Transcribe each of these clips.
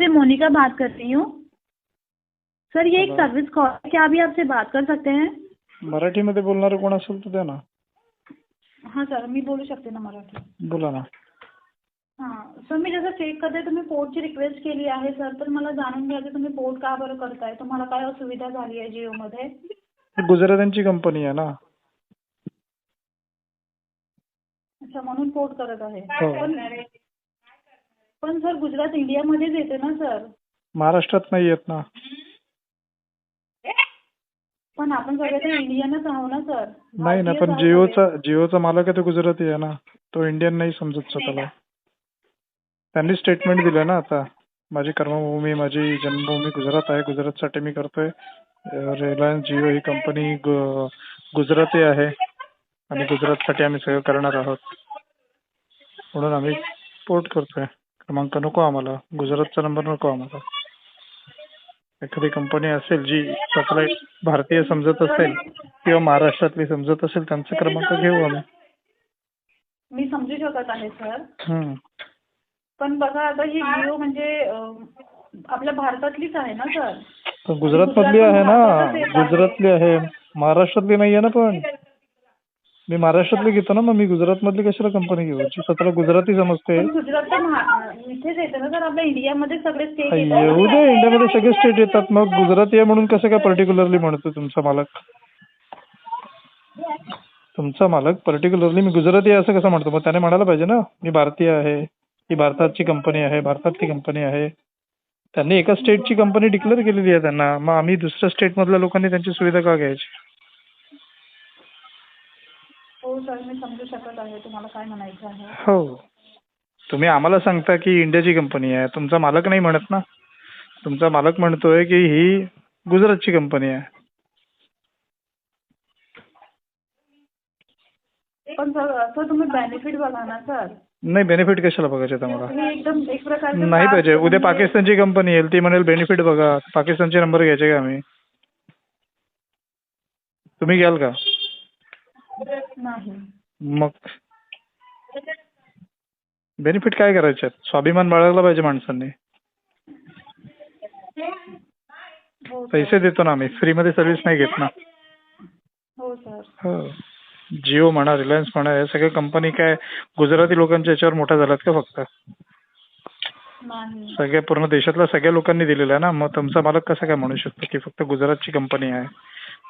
से मोनिका बात कर रही हूँ। सर ये एक सर्विस कॉल है। क्या अभी आपसे बात कर सकते हैं? मराठीमध्ये बोलणारं कोण असेल तर द्या ना। हाँ सर मी बोलू शकते ना मराठी। बोला ना। हाँ सर मी जसं चेक करते तुम्ही पोर्टची रिक्वेस्ट केली आहे सर तर मला जाणून घ्यायचं तुम्ही पोर्ट का बरं करताय तुम्हाला काय असुविधा झाली आहे जिओमध्ये? ही गुजरात्यांची कंपनी आहे ना। अच्छा म्हणून पोर्ट करत आहे. हो. पण पण सर गुजरात इंडियामध्येच येते ना सर. महाराष्ट्रात नाही येत ना. पण आपण सगळे तर इंडियनच आहो ना सर. नाही ना पण भारतीयच. जिओचा जिओचा मालक आहे तो गुजराती आहे ना. तो इंडियन नाही समजत स्वतःला. त्यांनी स्टेटमेंट दिलं ना आता. माझी कर्मभूमी माझी जन्मभूमी गुजरात आहे. गुजरातसाठी मी करतोय. रिलायन्स जिओ ही कंपनी गुजराती आहे. आणि गुजरातसाठी आम्ही सगळं करणार आहोत. म्हणून आम्ही पोर्ट करतोय. क्रमांक नको आम्हाला. गुजरातचा नंबर नको आम्हाला. एखादी कंपनी असेल जी स्वतःला भारतीय समजत असेल किंवा महाराष्ट्रातली समजत असेल त्यांचा क्रमांक घेऊ आम्ही. मी समजू शकत आहे सर. हम्म. पण बघा आता ही जिओ म्हणजे अं, आपल्या भारतातलीच आहे ना सर? पण गुजरातमधली आहे ना. गुजरातली आहे. महाराष्ट्रातली नाही आहे ना पण. मी महाराष्ट्रातली घेतो ना मग मी गुजरातमधली कशाला कंपनी घेऊ? जी स्वतःला गुजराती समजते. पण गुजरात तर महा- इथेच येते ना सर आपल्या इंडियामध्ये सगळे स्टेट येऊ दे इंडियामध्ये सगळे स्टेट येतात. मग गुजराती आहे म्हणून कसं काय पर्टिक्युलरली म्हणतो तुमचा मालक? तुमचा मालक पर्टिक्युलरली मी गुजराती आहे असं कसं म्हणतो? मग त्याने म्हणायला पाहिजे ना मी भारतीय आहे ही भारताची कंपनी आहे भारतातली कंपनी आहे. त्यांनी एका स्टेटची कंपनी डिक्लेअर केलेली आहे त्यांना. मग आम्ही दुसऱ्या स्टेटमधल्या लोकांनी त्यांची सुविधा का घ्यायची? सर मी समजू शकत आहे तुम्हाला काय म्हणायचं आहे. हो. तुम्ही आम्हाला सांगता की इंडियाची कंपनी आहे. तुमचा मालक नाही म्हणत ना. तुमचा मालक म्हणतोय की ही गुजरातची कंपनी आहे. पण सर असं तुम्ही बेनिफिट बघा ना सर नाही बेनिफिट कशाला बघायचे तुम्हाला हे एकदम एक प्रकारचं नाही पाहिजे. फार उद्या म्हणजे- पाकिस्तानची कंपनी येईल ती म्हणेल बेनिफिट बघा. पाकिस्तानचे नंबर घ्यायचे का आम्ही? तुम्ही घ्याल का? नाही. मग? बेनिफिट काय करायचे? आहेत स्वाभिमान बाळगला पाहिजे माणसांनी. हो सर पैसे देतो ना आम्ही. फ्रीमध्ये सर्व्हिस नाही घेत ना. हो सर हो. जिओ म्हणा रिलायन्स म्हणा हे सगळे कंपनी काय गुजराती लोकांच्या याच्यावर मोठ्या झाल्यात का फक्त? नाही. सगळ्या पूर्ण देशातल्या सगळ्या लोकांनी दिलेलं आहे ना. मग तुमचा मालक कसं काय म्हणू शकतो की फक्त गुजरातची कंपनी आहे?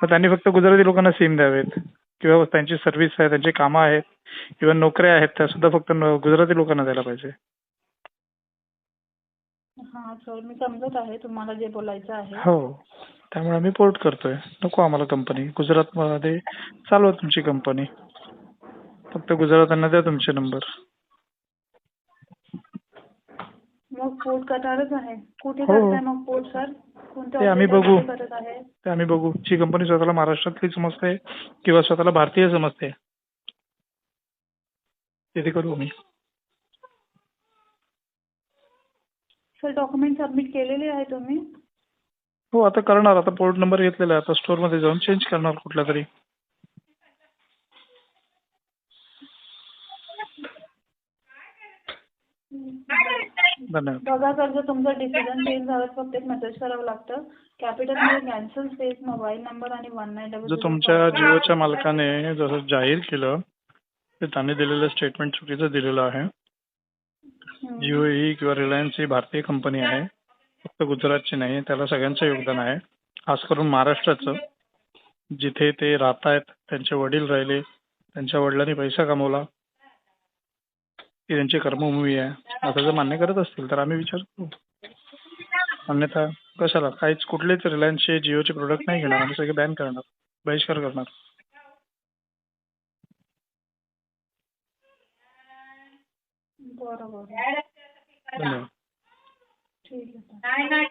मग त्यांनी फक्त गुजराती लोकांना सिम द्यावेत. किंवा त्यांची सर्व्हिस आहे त्यांची कामं आहेत किंवा नोकऱ्या आहेत त्या सुद्धा फक्त गुजराती लोकांना द्यायला पाहिजे. हा सर मी समजत आहे तुम्हाला जे बोलायचं आहे. हो त्यामुळे आम्ही पोर्ट करतोय. नको आम्हाला कंपनी गुजरातमध्ये चालवा तुमची कंपनी फक्त गुजरातांना द्या तुमचे नंबर मग पोर्ट करणारच आहे. कुठे हो. करताय मग पोर्ट सर ते आम्ही बघू. ते आम्ही बघू. जी कंपनी स्वतःला महाराष्ट्रातली समजते किंवा स्वतःला भारतीय समजते. ते ते करू आम्ही. सर डॉक्युमेंट सबमिट केलेले आहे तुम्ही? हो आता करणार. आता पोर्ट नंबर घेतलेला आहे. आता स्टोअरमध्ये जाऊन चेंज करणार कुठला तरी. धन्यवाद. बघा सर जर तुमचं डिसिजन चेंज झालं तर फक्त एक मेसेज करावं लागतं. कॅपिटलमध्ये कॅन्सल स्पेस मोबाईल नंबर आणि वन नाईन डबल जो तुमच्या जिओच्या मालकाने जसं जाहीर केलं ते त्यांनी दिलेलं स्टेटमेंट चुकीचं दिलेलं आहे. जिओ ही किंवा रिलायन्स ही भारतीय कंपनी आहे. फक्त गुजरातची नाही त्याला सगळ्यांचं योगदान आहे. खास करून महाराष्ट्राचं. जिथे ते राहत आहेत त्यांचे वडील राहिले त्यांच्या वडिलांनी पैसा कमवला ती त्यांची कर्मभूमी आहे. असं जर मान्य करत असतील तर आम्ही विचार करू अन्यथा कशाला? काहीच कुठलेच रिलायन्सचे जिओचे प्रोडक्ट नाही घेणार. आम्ही सगळे बॅन करणार. बहिष्कार करणार. बरोबर. धन्यवाद. ठीक आहे.